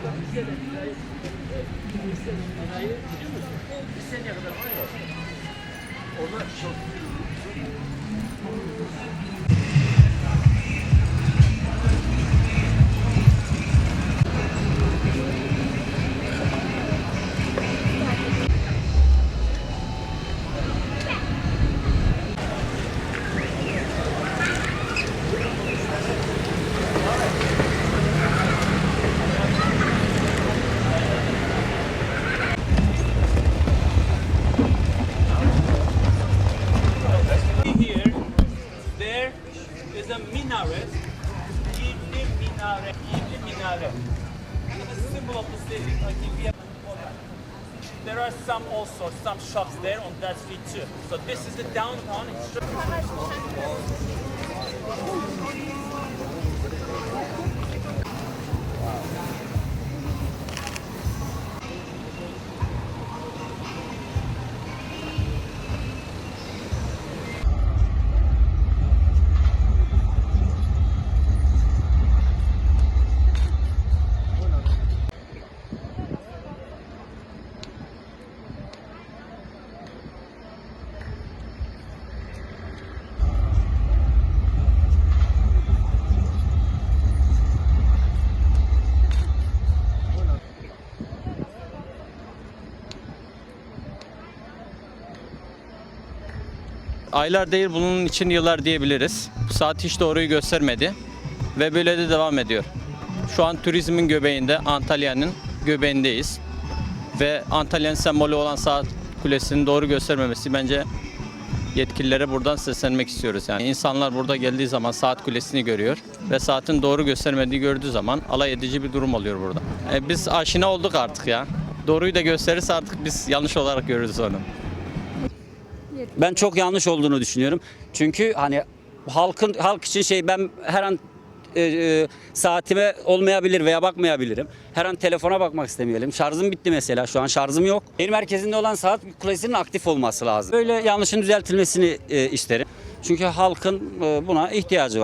Here, is a minaret. Yivli minaret. Yivli minaret. It's a symbol of the city. Like if have there are some also some shops there on that street too. So this is the downtown. It's Aylar değil bunun için yıllar diyebiliriz. Saat hiç doğruyu göstermedi ve böyle de devam ediyor. Şu an turizmin göbeğinde Antalya'nın göbeğindeyiz. Ve Antalya'nın sembolü olan saat kulesinin doğru göstermemesi bence yetkililere buradan seslenmek istiyoruz. Yani insanlar burada geldiği zaman saat kulesini görüyor ve saatin doğru göstermediği gördüğü zaman alay edici bir durum oluyor burada. E, biz aşina olduk artık ya. Doğruyu da gösterirse artık biz yanlış olarak görürüz onu. Ben çok yanlış olduğunu düşünüyorum. Çünkü hani halkın halk için şey ben her an e, e, saatime olmayabilir veya bakmayabilirim. Her an telefona bakmak istemeyelim. Şarjım bitti mesela. Şu an şarjım yok. Benim merkezinde olan saat kulesinin aktif olması lazım. Böyle yanlışın düzeltilmesini e, isterim. Çünkü halkın e, buna ihtiyacı var.